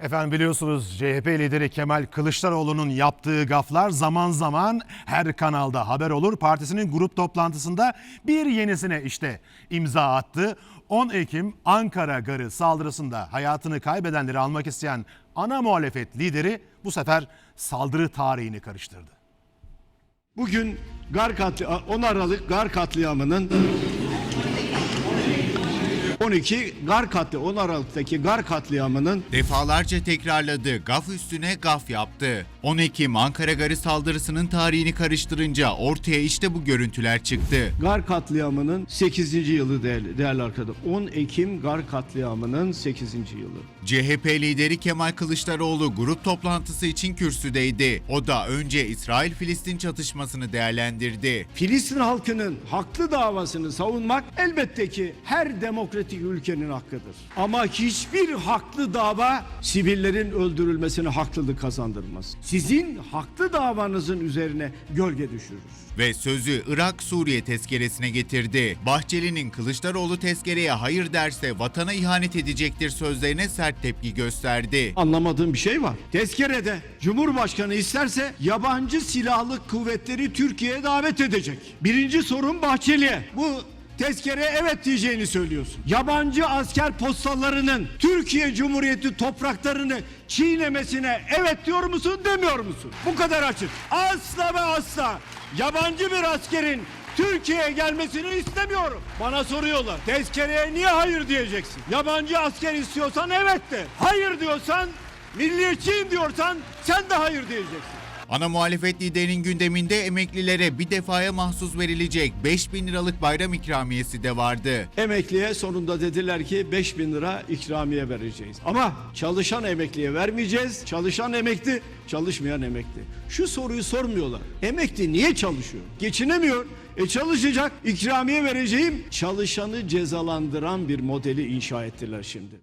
Efendim biliyorsunuz CHP lideri Kemal Kılıçdaroğlu'nun yaptığı gaflar zaman zaman her kanalda haber olur. Partisinin grup toplantısında bir yenisine işte imza attı. 10 Ekim Ankara Garı saldırısında hayatını kaybedenleri almak isteyen ana muhalefet lideri bu sefer saldırı tarihini karıştırdı. Bugün Gar katli 10 Aralık Gar katliamının 12 Gar katli 10 Aralık'taki Gar katliamının Defalarca tekrarladı, gaf üstüne gaf yaptı. 10 Ekim Ankara Garı saldırısının tarihini karıştırınca ortaya işte bu görüntüler çıktı. Gar katliamının 8. yılı değerli, değerli arkadaşlar. 10 Ekim Gar katliamının 8. yılı. CHP lideri Kemal Kılıçdaroğlu grup toplantısı için kürsüdeydi. O da önce İsrail-Filistin çatışmasını değerlendirdi. Filistin halkının haklı davasını savunmak elbette ki her demokratik ülkenin hakkıdır. Ama hiçbir haklı dava sivillerin öldürülmesine haklılık kazandırmaz. Sizin haklı davanızın üzerine gölge düşürür. Ve sözü Irak-Suriye tezkeresine getirdi. Bahçeli'nin Kılıçdaroğlu tezkereye hayır derse vatana ihanet edecektir sözlerine sert tepki gösterdi. Anlamadığım bir şey var. Tezkerede Cumhurbaşkanı isterse yabancı silahlı kuvvetleri Türkiye'ye davet edecek. Birinci sorun Bahçeli'ye. Bu tezkereye evet diyeceğini söylüyorsun. Yabancı asker postallarının Türkiye Cumhuriyeti topraklarını çiğnemesine evet diyor musun demiyor musun? Bu kadar açık. Asla ve asla yabancı bir askerin Türkiye'ye gelmesini istemiyorum. Bana soruyorlar. Tezkereye niye hayır diyeceksin? Yabancı asker istiyorsan evet de. Hayır diyorsan, milliyetçiyim diyorsan sen de hayır diyeceksin. Ana muhalefet liderinin gündeminde emeklilere bir defaya mahsus verilecek 5000 liralık bayram ikramiyesi de vardı. Emekliye sonunda dediler ki 5 bin lira ikramiye vereceğiz. Ama çalışan emekliye vermeyeceğiz. Çalışan emekli, çalışmayan emekli. Şu soruyu sormuyorlar. Emekli niye çalışıyor? Geçinemiyor. E çalışacak, ikramiye vereceğim. Çalışanı cezalandıran bir modeli inşa ettiler şimdi.